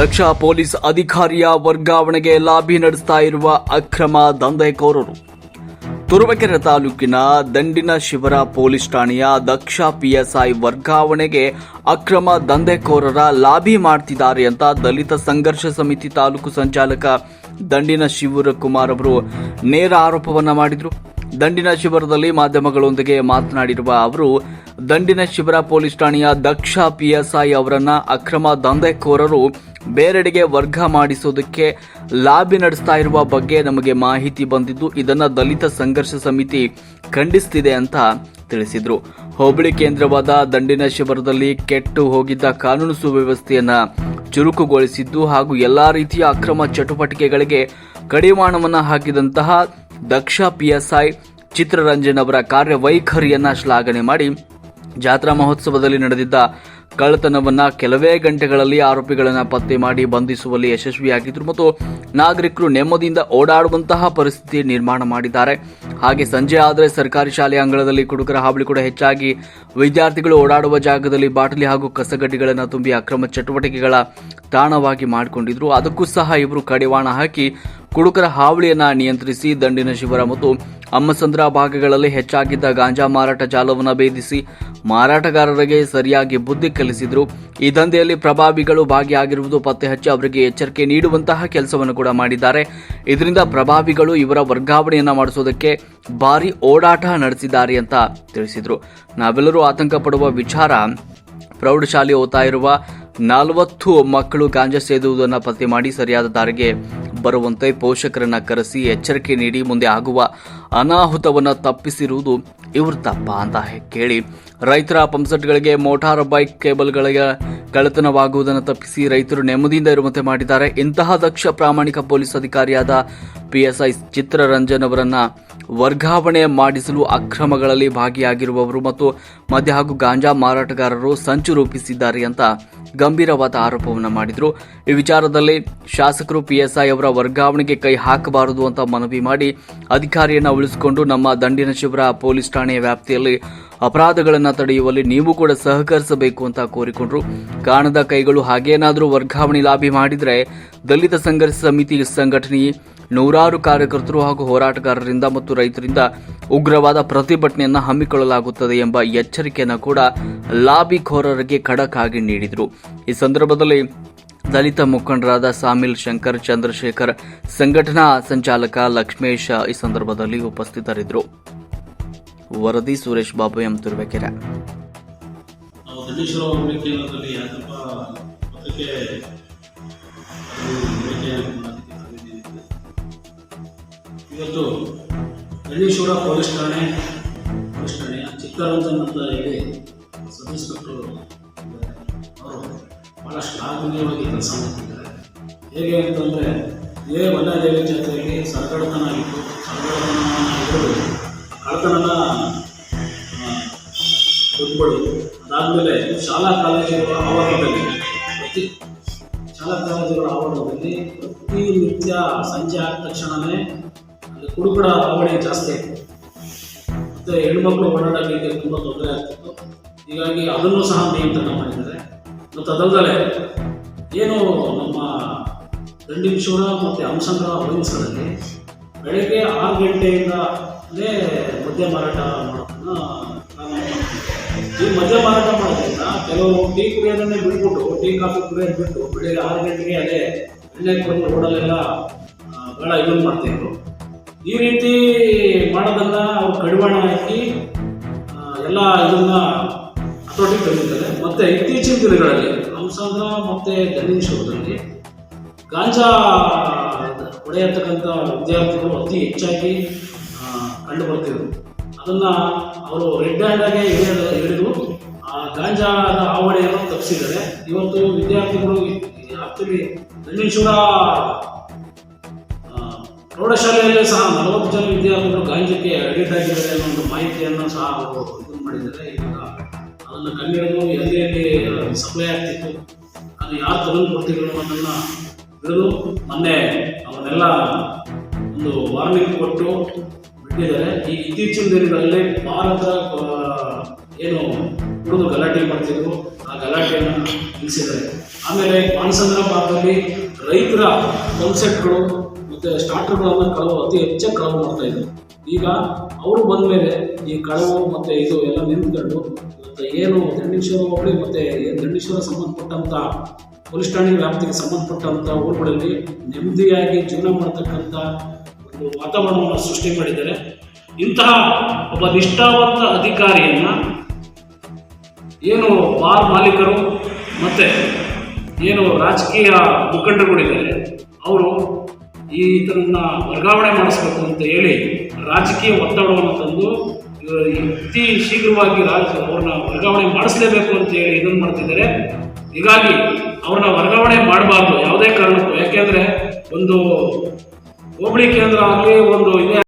ದಕ್ಷ police ಅಧಿಕಾರಿಯ ವರ್ಗಾವಣೆಗೆ lobby ನಡೆಸ್ತಾ ಇರುವ ಅಕ್ರಮ ದಂಧೆಕೋರರು. ತುರುವೇಕೆರೆ ತಾಲೂಕಿನ ದಂಡಿನ ಶಿವರ ಪೊಲೀಸ್ ಠಾಣೆಯ ದಕ್ಷ ಪಿಎಸ್ಐ ವರ್ಗಾವಣೆಗೆ ಅಕ್ರಮ ದಂಧೆಕೋರರ ಲಾಬಿ ಮಾಡ್ತಿದ್ದಾರೆ ಅಂತ ದಲಿತ ಸಂಘರ್ಷ ಸಮಿತಿ ತಾಲೂಕು ಸಂಚಾಲಕ ದಂಡಿನ ಶಿವರಕುಮಾರ್ ಅವರು ನೇರ ಆರೋಪವನ್ನ ಮಾಡಿದ್ರು. ದಂಡಿನ ಶಿಬಿರದಲ್ಲಿ ಮಾಧ್ಯಮಗಳೊಂದಿಗೆ ಮಾತನಾಡಿರುವ ಅವರು, ದಂಡಿನ ಶಿಬಿರ ಪೊಲೀಸ್ ಠಾಣೆಯ ದಕ್ಷ ಪಿಎಸ್ಐ ಅವರನ್ನ ಅಕ್ರಮ ದಂಧೆಕೋರರು ಬೇರೆಡೆಗೆ ವರ್ಗ ಮಾಡಿಸೋದಕ್ಕೆ ಲಾಬಿ ನಡೆಸ್ತಾ ಇರುವ ಬಗ್ಗೆ ನಮಗೆ ಮಾಹಿತಿ ಬಂದಿದ್ದು, ಇದನ್ನು ದಲಿತ ಸಂಘರ್ಷ ಸಮಿತಿ ಖಂಡಿಸ್ತಿದೆ ಅಂತ ತಿಳಿಸಿದರು. ಹೋಬಳಿ ಕೇಂದ್ರವಾದ ದಂಡಿನ ಶಿಬಿರದಲ್ಲಿ ಕೆಟ್ಟು ಹೋಗಿದ್ದ ಕಾನೂನು ಸುವ್ಯವಸ್ಥೆಯನ್ನ ಚುರುಕುಗೊಳಿಸಿದ್ದು ಹಾಗೂ ಎಲ್ಲಾ ರೀತಿಯ ಅಕ್ರಮ ಚಟುವಟಿಕೆಗಳಿಗೆ ಕಡಿವಾಣವನ್ನು ಹಾಕಿದಂತಹ ದಕ್ಷ ಪಿಎಸ್ಐ ಚಿತ್ರರಂಜನ್ ಅವರ ಕಾರ್ಯವೈಖರಿಯನ್ನ ಶ್ಲಾಘನೆ ಮಾಡಿ ಜಾತ್ರಾ ಮಹೋತ್ಸವದಲ್ಲಿ ನಡೆದಿದ್ದ ಕಳ್ಳತನವನ್ನ ಕೆಲವೇ ಗಂಟೆಗಳಲ್ಲಿ ಆರೋಪಿಗಳನ್ನ ಪತ್ತೆ ಮಾಡಿ ಬಂಧಿಸುವಲ್ಲಿ ಯಶಸ್ವಿಯಾಗಿದ್ದರು ಮತ್ತು ನಾಗರಿಕರು ನೆಮ್ಮದಿಯಿಂದ ಓಡಾಡುವಂತಹ ಪರಿಸ್ಥಿತಿ ನಿರ್ಮಾಣ ಮಾಡಿದ್ದಾರೆ. ಹಾಗೆ ಸಂಜೆ ಆದರೆ ಸರ್ಕಾರಿ ಶಾಲೆ ಅಂಗಳದಲ್ಲಿ ಕುಡುಕರ ಹಾವಳಿ ಕೂಡ ಹೆಚ್ಚಾಗಿ ವಿದ್ಯಾರ್ಥಿಗಳು ಓಡಾಡುವ ಜಾಗದಲ್ಲಿ ಬಾಟಲಿ ಹಾಗೂ ಕಸಗಡ್ಡಿಗಳನ್ನು ತುಂಬಿ ಅಕ್ರಮ ಚಟುವಟಿಕೆಗಳ ತಾಣವಾಗಿ ಮಾಡಿಕೊಂಡಿದ್ರು. ಅದಕ್ಕೂ ಸಹ ಇವರು ಕಡಿವಾಣ ಹಾಕಿ ಕುಡುಕರ ಹಾವಳಿಯನ್ನ ನಿಯಂತ್ರಿಸಿ ದಂಡಿನ ಶಿವರ ಮತ್ತು ಅಮ್ಮಸಂದ್ರ ಭಾಗಗಳಲ್ಲಿ ಹೆಚ್ಚಾಗಿದ್ದ ಗಾಂಜಾ ಮಾರಾಟ ಜಾಲವನ್ನು ಭೇದಿಸಿ ಮಾರಾಟಗಾರರಿಗೆ ಸರಿಯಾಗಿ ಬುದ್ಧಿ ಕಲಿಸಿದ್ರು. ಈ ದಂಧೆಯಲ್ಲಿ ಪ್ರಭಾವಿಗಳು ಭಾಗಿಯಾಗಿರುವುದು ಪತ್ತೆ ಹಚ್ಚಿ ಅವರಿಗೆ ಎಚ್ಚರಿಕೆ ನೀಡುವಂತಹ ಕೆಲಸವನ್ನು ಕೂಡ ಮಾಡಿದ್ದಾರೆ. ಇದರಿಂದ ಪ್ರಭಾವಿಗಳು ಇವರ ವರ್ಗಾವಣೆಯನ್ನ ಮಾಡಿಸೋದಕ್ಕೆ ಭಾರಿ ಓಡಾಟ ನಡೆಸಿದ್ದಾರೆ ಅಂತ ತಿಳಿಸಿದ್ರು. ನಾವೆಲ್ಲರೂ ಆತಂಕ ಪಡುವ ವಿಚಾರ ಪ್ರೌಢಶಾಲೆ ಓದ್ತಾ ಇರುವ ನಲವತ್ತು ಮಕ್ಕಳು ಗಾಂಜಾ ಸೇದುವುದನ್ನು ಪತ್ತೆ ಮಾಡಿ ಸರಿಯಾದ ದಾರಿಗೆ ಬರುವಂತೆ ಪೋಷಕರನ್ನ ಕರೆಸಿ ಎಚ್ಚರಿಕೆ ನೀಡಿ ಮುಂದೆ ಆಗುವ ಅನಾಹುತವನ್ನು ತಪ್ಪಿಸಿರುವುದು ಇವ್ರ ತಪ್ಪ ಅಂತ ಕೇಳಿ ರೈತರ ಪಂಪ್ಸೆಟ್ಗಳಿಗೆ, ಮೋಟಾರ್ ಬೈಕ್ ಕೇಬಲ್ಗಳಿಗೆ ಕಳ್ಳತನವಾಗುವುದನ್ನು ತಪ್ಪಿಸಿ ರೈತರು ನೆಮ್ಮದಿಯಿಂದ ಇರುವಂತೆ ಮಾಡಿದ್ದಾರೆ. ಇಂತಹ ದಕ್ಷ ಪ್ರಾಮಾಣಿಕ ಪೊಲೀಸ್ ಅಧಿಕಾರಿಯಾದ ಪಿಎಸ್ಐ ಚಿತ್ರರಂಜನ್ ಅವರನ್ನ ವರ್ಗಾವಣೆ ಮಾಡಿಸಲು ಅಕ್ರಮಗಳಲ್ಲಿ ಭಾಗಿಯಾಗಿರುವವರು ಮತ್ತು ಮದ್ಯ ಹಾಗೂ ಗಾಂಜಾ ಮಾರಾಟಗಾರರು ಸಂಚು ರೂಪಿಸಿದ್ದಾರೆ ಅಂತ ಗಂಭೀರವಾದ ಆರೋಪವನ್ನು ಮಾಡಿದರು. ಈ ವಿಚಾರದಲ್ಲಿ ಶಾಸಕರು ಪಿಎಸ್ಐ ಅವರ ವರ್ಗಾವಣೆಗೆ ಕೈ ಹಾಕಬಾರದು ಅಂತ ಮನವಿ ಮಾಡಿ ಅಧಿಕಾರಿಯನ್ನು ಉಳಿಸಿಕೊಂಡು ನಮ್ಮ ದಂಡಿನ ಶಿಬಿರ ಪೊಲೀಸ್ ಠಾಣೆಯ ವ್ಯಾಪ್ತಿಯಲ್ಲಿ ಅಪರಾಧಗಳನ್ನು ತಡೆಯುವಲ್ಲಿ ನೀವು ಕೂಡ ಸಹಕರಿಸಬೇಕು ಅಂತ ಕೋರಿಕೊಂಡರು. ಕಾಣದ ಕೈಗಳು ಹಾಗೇನಾದರೂ ವರ್ಗಾವಣೆ ಲಾಭಿ ಮಾಡಿದರೆ ದಲಿತ ಸಂಘರ್ಷ ಸಮಿತಿ ಸಂಘಟನೆ ನೂರಾರು ಕಾರ್ಯಕರ್ತರು ಹಾಗೂ ಹೋರಾಟಗಾರರಿಂದ ಮತ್ತು ರೈತರಿಂದ ಉಗ್ರವಾದ ಪ್ರತಿಭಟನೆಯನ್ನು ಹಮ್ಮಿಕೊಳ್ಳಲಾಗುತ್ತದೆ ಎಂಬ ಎಚ್ಚರಿಕೆಯನ್ನು ಕೂಡ ಲಾಬಿಖೋರರಿಗೆ ಖಡಕ್ ಆಗಿ ನೀಡಿದರು. ಈ ಸಂದರ್ಭದಲ್ಲಿ ದಲಿತ ಮುಖಂಡರಾದ ಸಾಮಿಲ್ ಶಂಕರ್, ಚಂದ್ರಶೇಖರ್, ಸಂಘಟನಾ ಸಂಚಾಲಕ ಲಕ್ಷ್ಮೇಶ ಈ ಸಂದರ್ಭದಲ್ಲಿ ಉಪಸ್ಥಿತರಿದ್ದರು. ವರದಿ ಸುರೇಶ್ ಬಾಬು ಎಂ ತುರುವೇಕೆರೆ ಇವತ್ತು ಹಳ್ಳೀಶ್ವರ ಪೊಲೀಸ್ ಠಾಣೆ ಪೊಲೀಸ್ ಠಾಣೆ ಚಿತ್ತರಂಜನ್ ಅಂತ ಹೇಳಿ ಸಬ್ ಇನ್ಸ್ಪೆಕ್ಟರ್ ಅವರು ಭಾಳ ಶ್ಲಾಘನೀಯವಾಗಿ ಕೆಲಸ ಮಾಡ್ತಿದ್ದಾರೆ. ಹೇಗೆ ಅಂತಂದರೆ ಇದೇ ಮಲ್ಲಾದೇವಿ ಜಾತ್ರೆಯಲ್ಲಿ ಸರ್ಕಾರತನ ಆಗಿತ್ತು. ಸರಗಡತನ ಆ, ದುಡ್ಡುಗಳು ಅದಾದಮೇಲೆ ಶಾಲಾ ಕಾಲೇಜುಗಳ ಆವರಣದಲ್ಲಿ ಪ್ರತಿ ಶಾಲಾ ಕಾಲೇಜುಗಳ ಆವರಣದಲ್ಲಿ ಪ್ರತಿನಿತ್ಯ ಸಂಜೆ ಆದ ತಕ್ಷಣವೇ ಕುಡುಕಡ ಹಾವಳಿ ಜಾಸ್ತಿ ಆಯಿತು. ಮತ್ತು ಹೆಣ್ಮಕ್ಳು ಓಡಾಡೋಕ್ಕೆ ತುಂಬ ತೊಂದರೆ ಆಗ್ತಿತ್ತು. ಹೀಗಾಗಿ ಅದನ್ನು ಸಹ ನಿಯಂತ್ರಣ ಮಾಡಿದ್ದಾರೆ. ಮತ್ತು ಅದಲ್ಲದೆ ಏನು ನಮ್ಮ ದಂಡಿಂಶೂರ ಮತ್ತು ಅಂಶಂಗ ವೈನ್ಸ್ಗಳಲ್ಲಿ ಬೆಳಗ್ಗೆ ಆರು ಗಂಟೆಯಿಂದಲೇ ಮದ್ಯ ಮಾರಾಟ ಮಾಡೋದನ್ನು ಈ ಮದ್ಯ ಮಾರಾಟ ಮಾಡೋದ್ರಿಂದ ಕೆಲವು ಟೀ ಕುಡಿಯೋದನ್ನೇ ಬಿಟ್ಬಿಟ್ಟು ಟೀ ಕಾಫಿ ಕುಡಿಯೋದು ಬಿಟ್ಟು ಬೆಳಗ್ಗೆ ಆರು ಗಂಟೆಗೆ ಅದೇ ಎಣ್ಣೆ ಕೊಡಲೆಲ್ಲ ಆ, ಭಾಳ ಇದನ್ನು ಮಾಡ್ತಿದ್ರು. ಈ ರೀತಿ ಮಾಡೋದನ್ನ ಅವ್ರು ಕಡಿವಾಣ ಹಾಕಿ ಎಲ್ಲ ಇದನ್ನ ಹತೋಟಿಗೆ ತಂದಿದ್ದಾರೆ ಮತ್ತೆ ಇತ್ತೀಚಿನ ದಿನಗಳಲ್ಲಿ ಹಂಸಂದ್ರ ಮತ್ತೆ ದಂಡೇಶ್ವರದಲ್ಲಿ ಗಾಂಜಾ ಹೊಡೆಯತಕ್ಕಂಥ ವಿದ್ಯಾರ್ಥಿಗಳು ಅತಿ ಹೆಚ್ಚಾಗಿ ಕಂಡು ಬರ್ತಿದ್ರು. ಅದನ್ನ ಅವರು ರೆಡ್ ಹ್ಯಾಂಡಾಗೆ ಹಿಡಿದು ಆ ಗಾಂಜಾದ ಆವಡೆಯನ್ನು ತಪ್ಪಿಸಿದ್ದಾರೆ ಇವತ್ತು ವಿದ್ಯಾರ್ಥಿಗಳು ಆಕ್ಚುಲಿ ದಂಡೇಶ್ವರ ಆ, ಪ್ರೌಢಶಾಲೆಯಲ್ಲೇ ಸಹ ನಲವತ್ತು ಜನ ವಿದ್ಯಾರ್ಥಿಗಳು ಗಾಂಜಕ್ಕೆ ಅಡಿಟ್ ಆಗಿದ್ದಾರೆ ಅನ್ನೋ ಒಂದು ಮಾಹಿತಿಯನ್ನು ಸಹ ಅವರು ಇದು ಮಾಡಿದ್ದಾರೆ. ಇವಾಗ ಅದನ್ನು ಕಂಡಿಡಿದು ಎಲ್ಲಿ ಎಲ್ಲಿ ಸಪ್ಲೈ ಆಗ್ತಿತ್ತು ಅದು ಯಾರು ತಗೊಂಡು ಕೊಡ್ತಿದ್ರು ಅನ್ನೋದನ್ನು ಹಿಡಿದು ಮೊನ್ನೆ ಅವನ್ನೆಲ್ಲ ಒಂದು ವಾರ್ನಿಂಗ್ ಕೊಟ್ಟು ಬಿಟ್ಟಿದ್ದಾರೆ. ಈ ಇತ್ತೀಚಿನ ದಿನಗಳಲ್ಲಿ ಭಾರತ ಏನು ಕುಡಿದು ಗಲಾಟೆ ಮಾಡ್ತಿದ್ರು, ಆ ಗಲಾಟೆಯನ್ನು ನಿಲ್ಲಿಸಿದ್ದಾರೆ. ಆಮೇಲೆ ಪಾನ್ಸಂದ್ರ ಭಾಗದಲ್ಲಿ ರೈತರ ಪಂಪ್ಸೆಟ್ಗಳು ಸ್ಟಾರ್ಟರ್ಗಳನ್ನು ಕಳವು ಅತಿ ಹೆಚ್ಚಾಗಿ ಕಳವು ಮಾಡ್ತಾ ಇದ್ದರು ಈಗ ಅವರು ಬಂದ ಮೇಲೆ ಈ ಕಳವು ಮತ್ತು ಇದು ಎಲ್ಲ ನಿಂತ್ಕೊಂಡು ಮತ್ತು ಏನು ದಂಡೇಶ್ವರ ಹೋಬಳಿ ಮತ್ತು ದಂಡೇಶ್ವರ ಸಂಬಂಧಪಟ್ಟಂಥ ಪೊಲೀಸ್ ಠಾಣೆ ವ್ಯಾಪ್ತಿಗೆ ಸಂಬಂಧಪಟ್ಟಂಥ ಊರುಗಳಲ್ಲಿ ನೆಮ್ಮದಿಯಾಗಿ ಜೀವನ ಮಾಡ್ತಕ್ಕಂಥ ಒಂದು ವಾತಾವರಣವನ್ನು ಸೃಷ್ಟಿ ಮಾಡಿದ್ದಾರೆ. ಇಂತಹ ಒಬ್ಬ ನಿಷ್ಠಾವಂತ ಅಧಿಕಾರಿಯನ್ನು ಏನು ಬಾರ್ ಮಾಲೀಕರು ಮತ್ತು ಏನು ರಾಜಕೀಯ ಮುಖಂಡರುಗಳಿದ್ದಾರೆ, ಅವರು ಈ ಇದನ್ನ ವರ್ಗಾವಣೆ ಮಾಡಿಸ್ಬೇಕು ಅಂತ ಹೇಳಿ ರಾಜಕೀಯ ಒತ್ತಡವನ್ನು ತಂದು ಅತಿ ಶೀಘ್ರವಾಗಿ ರಾಜ ಅವ್ರನ್ನ ವರ್ಗಾವಣೆ ಮಾಡಿಸ್ಲೇಬೇಕು ಅಂತ ಹೇಳಿ ಇದನ್ನು ಮಾಡ್ತಿದ್ದಾರೆ. ಹೀಗಾಗಿ ಅವ್ರನ್ನ ವರ್ಗಾವಣೆ ಮಾಡಬಾರ್ದು ಯಾವುದೇ ಕಾರಣಕ್ಕೂ. ಯಾಕೆಂದ್ರೆ ಒಂದು ಹೋಬಳಿ ಕೇಂದ್ರ ಆಗಲಿ, ಒಂದು ಇದೇ